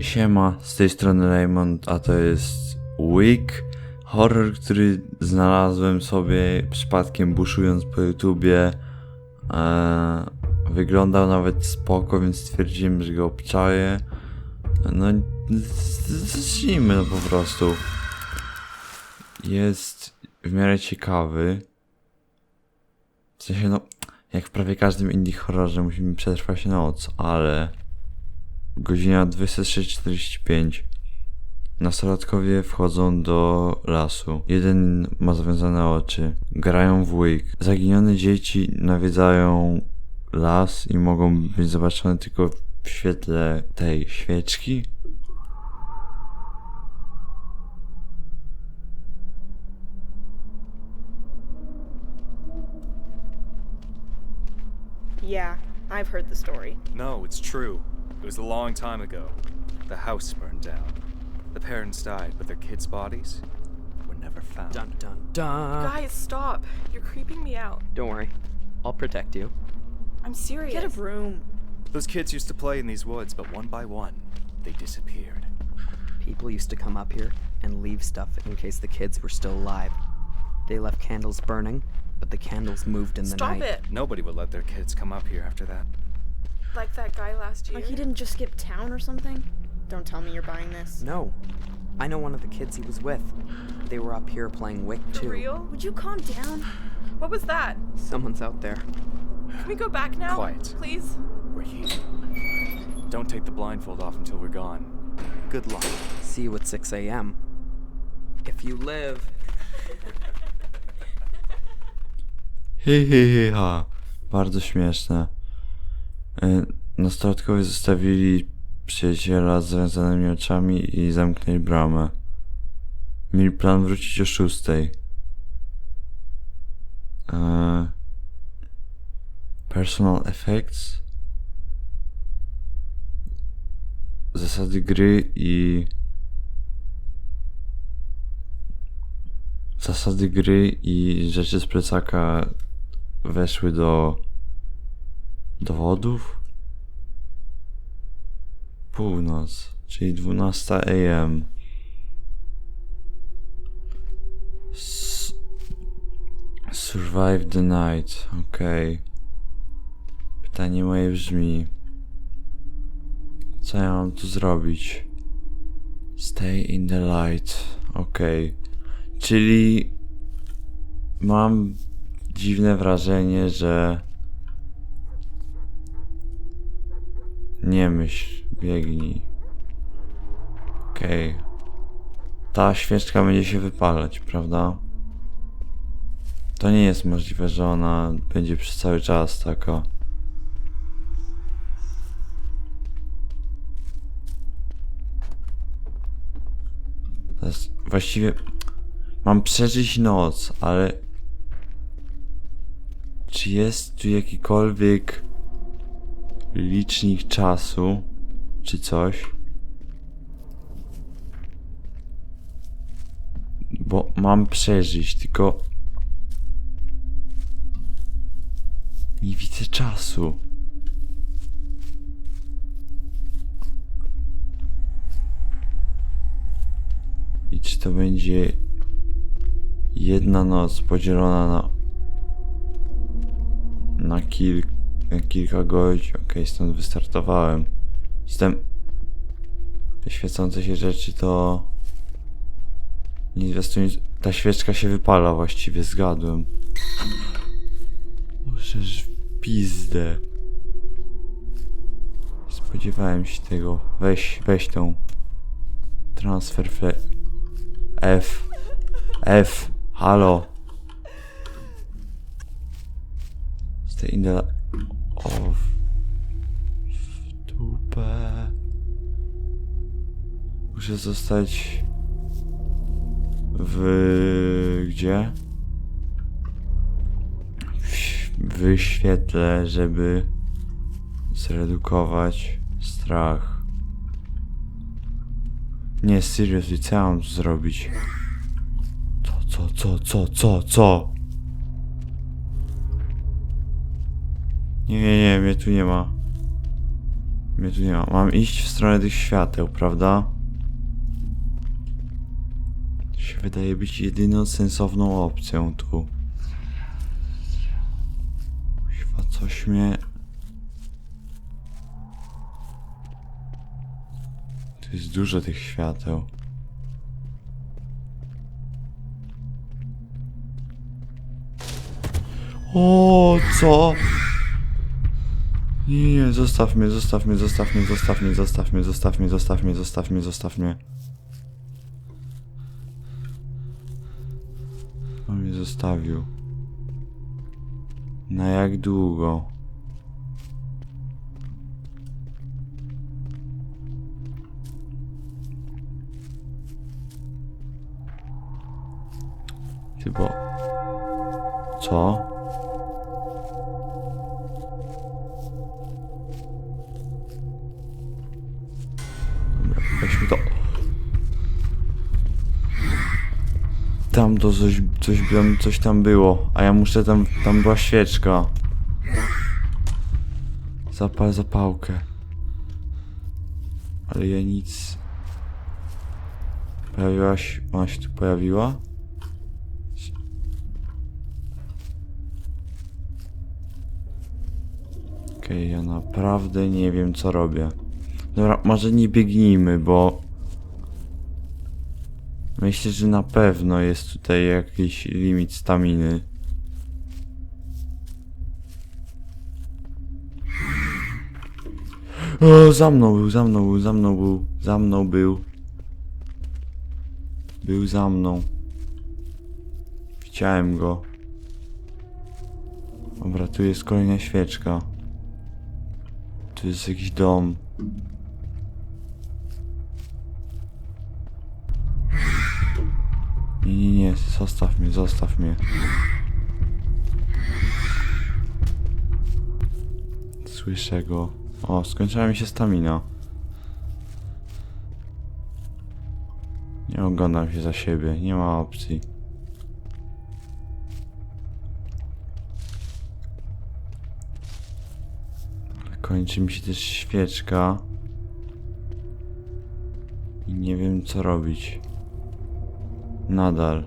Siema, z tej strony Raymond, a to jest Week, horror, który znalazłem sobie przypadkiem buszując po YouTubie. Eee, wyglądał nawet spoko, więc stwierdziłem, że go obczaję. No, zacznijmy no po prostu. Jest w miarę ciekawy. W sensie, no, jak w prawie każdym indie horrorze musimy przetrwać noc, ale... Godzina 26.45. Nastolatkowie wchodzą do lasu. Jeden ma zawiązane oczy. Grają w Wii. Zaginione dzieci nawiedzają las i mogą być zobaczone tylko w świetle tej świeczki. Yeah, I've heard the story. No, it's true. It was a long time ago. The house burned down. The parents died, but their kids' bodies were never found. Dun dun dun. Guys, stop. You're creeping me out. Don't worry, I'll protect you. I'm serious. Get a room. Those kids used to play in these woods, but one by one, they disappeared. People used to come up here and leave stuff in case the kids were still alive. They left candles burning, but the candles moved in the Stop night. it. Nobody would let their kids come up here after that. Like that guy last year. Like he didn't just skip town or something? Don't tell me you're buying this. No, I know one of the kids he was with. They were up here playing Wick For too. real? Would you calm down? What was that? Someone's out there. Can we go back now? Quiet. Please? We're here. Don't take the blindfold off until we're gone. Good luck. See you at 6 a.m. If you live. Hi, hi, hi, ha. Bardzo śmieszne. E, Nastolatkowie zostawili przyjaciela z związanymi oczami i zamknęli bramę. Mieli plan wrócić o szóstej. E, personal effects. Zasady gry i zasady gry i rzeczy z plecaka weszły do dowodów. Północ, czyli 12 am. S- Survive the night, okej. Pytanie moje brzmi: Co ja mam tu zrobić? Stay in the light, okej. Czyli mam dziwne wrażenie, że nie myśl, biegnij. Okej. Ta świeczka będzie się wypalać, prawda? To nie jest możliwe, że ona będzie przez cały czas taka. Właściwie Mam przeżyć noc, ale... Czy jest tu jakikolwiek licznik czasu, czy coś? Bo mam przeżyć, tylko... Nie widzę czasu. I czy to będzie jedna noc podzielona na na, kil, na kilka godzin. Okej, stąd wystartowałem. Jestem te świecące się rzeczy to nie inwestuję. Ta świeczka się wypala właściwie, zgadłem. Możesz w pizdę. Spodziewałem się tego. Weź, weź tą transfer fle... F. F. Halo. In the... O... w- W dupę. Muszę zostać... W... Gdzie? W, w świetle, żeby zredukować strach. Nie, seriously, co mam zrobić? Co, co, co, co, co, co? Nie, nie, nie, mnie tu nie ma. Mnie tu nie ma. Mam iść w stronę tych świateł, prawda? To się wydaje być jedyną sensowną opcją tu. Chyba coś mnie... Tu jest dużo tych świateł. O, co? Nie, nie, zostaw mnie, zostaw mnie, zostaw mnie, zostaw mnie, zostaw mnie, zostaw mnie, zostaw mnie, zostaw mnie, zostaw mnie. On mnie zostawił. Na jak długo? Ty bo... Co? Tam to coś, coś, coś tam było, a ja muszę tam, tam była świeczka. Zapal zapałkę. Ale ja nic... Pojawiłaś, ona się tu pojawiła? Okej, ja naprawdę nie wiem co robię. Dobra, może nie biegnijmy, bo... Myślę, że na pewno jest tutaj jakiś limit staminy. O, za mną był, za mną był, za mną był, za mną był. Był za mną. Widziałem go. Dobra, tu jest kolejna świeczka. Tu jest jakiś dom. Nie, nie, zostaw mnie, zostaw mnie. Słyszę go. O, skończyła mi się stamina. Nie oglądam się za siebie, nie ma opcji. Kończy mi się też świeczka. I nie wiem co robić. Nadal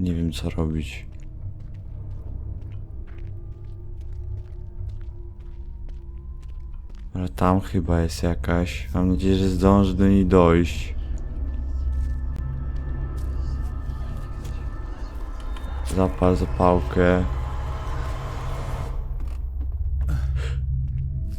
nie wiem co robić. Ale tam chyba jest jakaś. Mam nadzieję, że zdążę do niej dojść. Zapal zapałkę.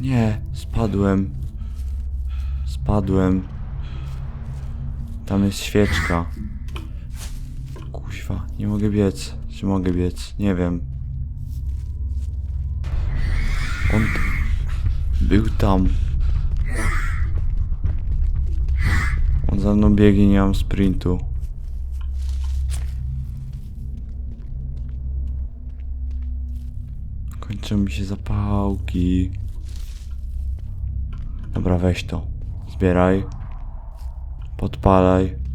Nie, spadłem. Spadłem. Tam jest świeczka. Kuźwa, nie mogę biec. Czy mogę biec? Nie wiem. On był tam. On za mną biegnie, nie mam sprintu. Kończą mi się zapałki. Dobra, weź to. Zbieraj. Podpalaj.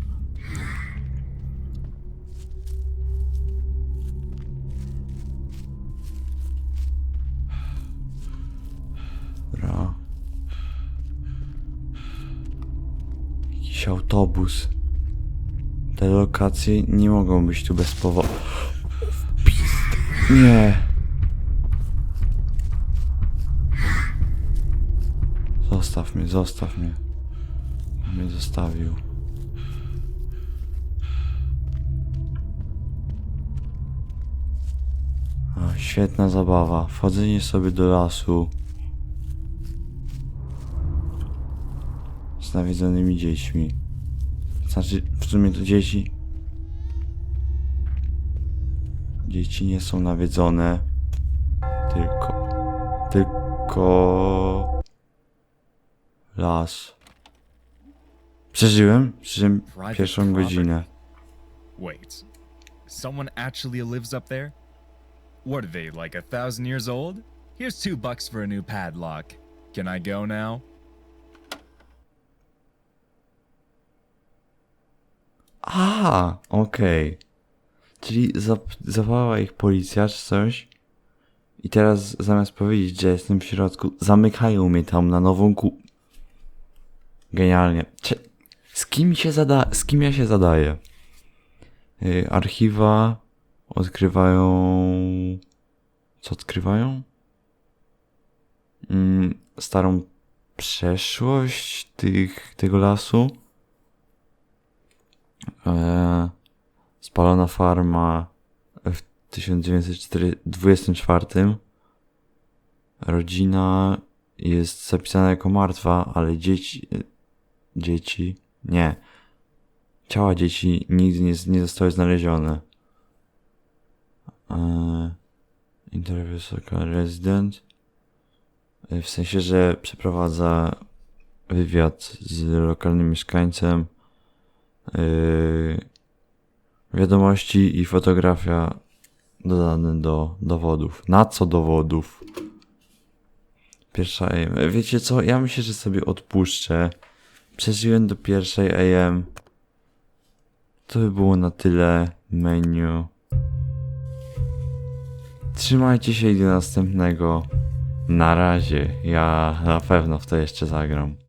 Autobus. Te lokacje nie mogą być tu bez powodu. Nie. Zostaw mnie, zostaw mnie. Mnie zostawił. O, świetna zabawa. Wchodzenie sobie do lasu. Z nawiedzonymi dziećmi. Znaczy, w sumie to dzieci. Dzieci nie są nawiedzone. Tylko. Tylko. Las. Przeżyłem? Przeżyłem pierwszą godzinę. Wait, someone actually lives up there? What are they, like a thousand years old? Here's two bucks for a new padlock. Can I go now? A, okej. Czyli zap- zawołała ich policja czy coś. I teraz zamiast powiedzieć, że jestem w środku, zamykają mnie tam na nową ku... Genialnie. Cze z kim się zada z kim ja się zadaję? Y, archiwa odkrywają. Co odkrywają? Mm, starą przeszłość tych, tego lasu. E, spalona farma w 1924. Rodzina jest zapisana jako martwa, ale dzieci. Dzieci. Nie. Ciała dzieci nigdy nie, nie zostały znalezione. E, interview local resident. E, W sensie, że przeprowadza wywiad z lokalnym mieszkańcem. Yy, wiadomości i fotografia dodane do dowodów. Na co dowodów? Pierwsza AM. Wiecie co? Ja myślę, że sobie odpuszczę. Przeżyłem do pierwszej AM. To by było na tyle menu. Trzymajcie się i do następnego. Na razie. Ja na pewno w to jeszcze zagram.